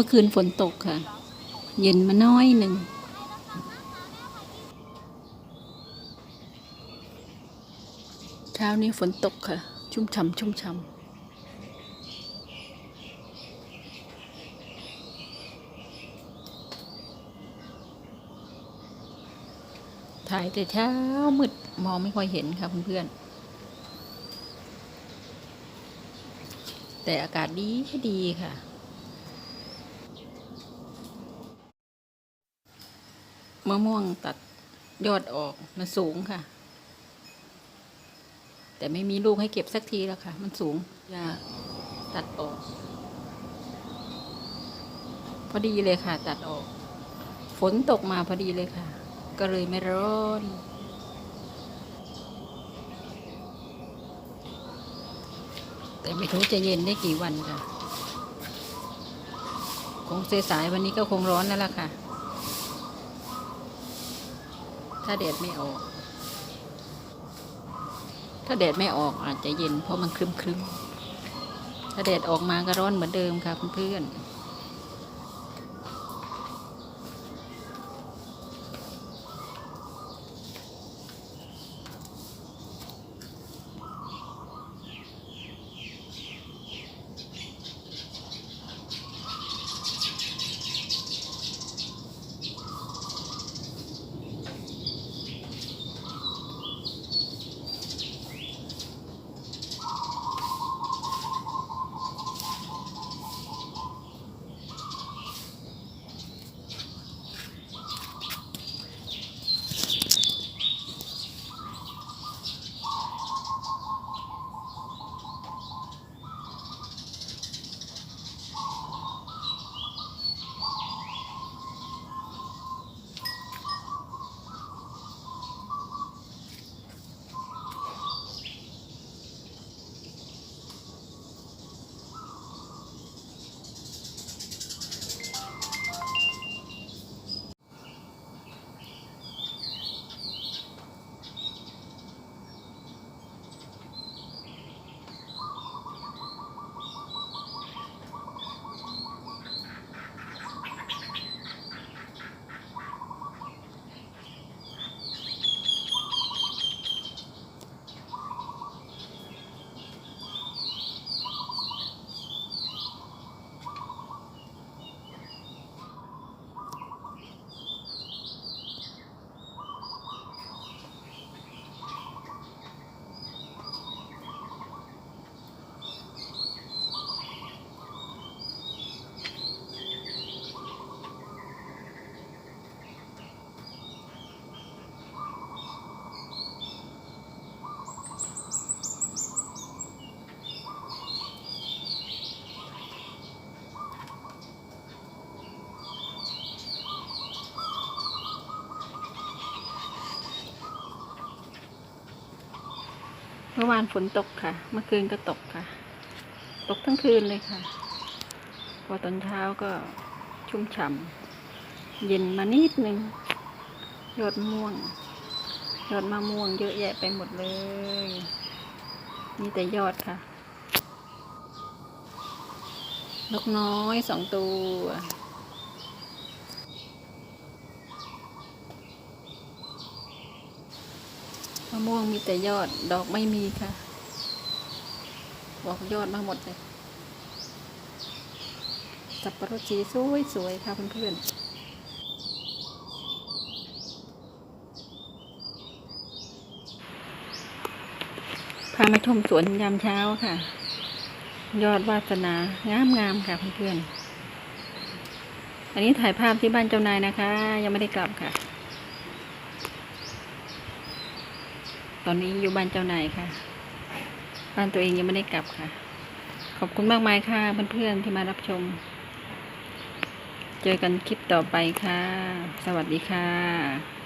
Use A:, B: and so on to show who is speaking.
A: มื่อคืนฝนตกค่ะ เย็นมาน้อยหนึ่ง เช้านี้ฝนตกค่ะ ชุ่มฉ่ำชุ่มฉ่ำถ่ายแต่เช้ามืดมองไม่ค่อยเห็นค่ะเพื่อนๆแต่อากาศดีดีค่ะ มะม่วงตัดยอดออกมันสูงค่ะ แต่ไม่มีลูกให้เก็บสักทีแล้วค่ะ มันสูงอย่าตัดออก พอดีเลยค่ะ ตัดออก ฝนตกมาพอดีเลยค่ะ ก็เลยไม่ร้อนแต่ไม่รู้จะเย็นได้กี่วันค่ะ คงเสสายวันนี้ก็คงร้อนแล้วล่ะค่ะ ถ้าแดดไม่ออก ถ้าแดดไม่ออกอาจจะเย็นเพราะมันครึมครึมๆถ้าแดดออกมาก็ร้อนเหมือนเดิมค่ะเพื่อนๆ มื่อวานฝนตกค่ะ เมื่อคืนก็ตกค่ะ ตกทั้งคืนเลยค่ะ พอตอนเช้าก็ชุ่มฉ่ำเย็นมานิดนึงยอดม่วงยอดมะม่วงเยอะแยะไปหมดเลยมีแต่ยอดค่ะ นกน้อยสองตัว ม่วงมีแต่ยอดดอกไม่มีค่ะ บอกยอดมาหมดเลย สับปะรดสีสวยสวยๆค่ะเพื่อนๆพามาชมสวนยามเช้าค่ะ ยอดวาสนางามงามๆค่ะเพื่อนๆ อันนี้ถ่ายภาพที่บ้านเจ้านายนะคะ ยังไม่ได้กลับค่ะ ตอนนี้อยู่บ้านเจ้านายค่ะ บ้านตัวเองยังไม่ได้กลับค่ะ ขอบคุณมากมายค่ะเพื่อนๆที่มารับชม เจอกันคลิปต่อไปค่ะ สวัสดีค่ะ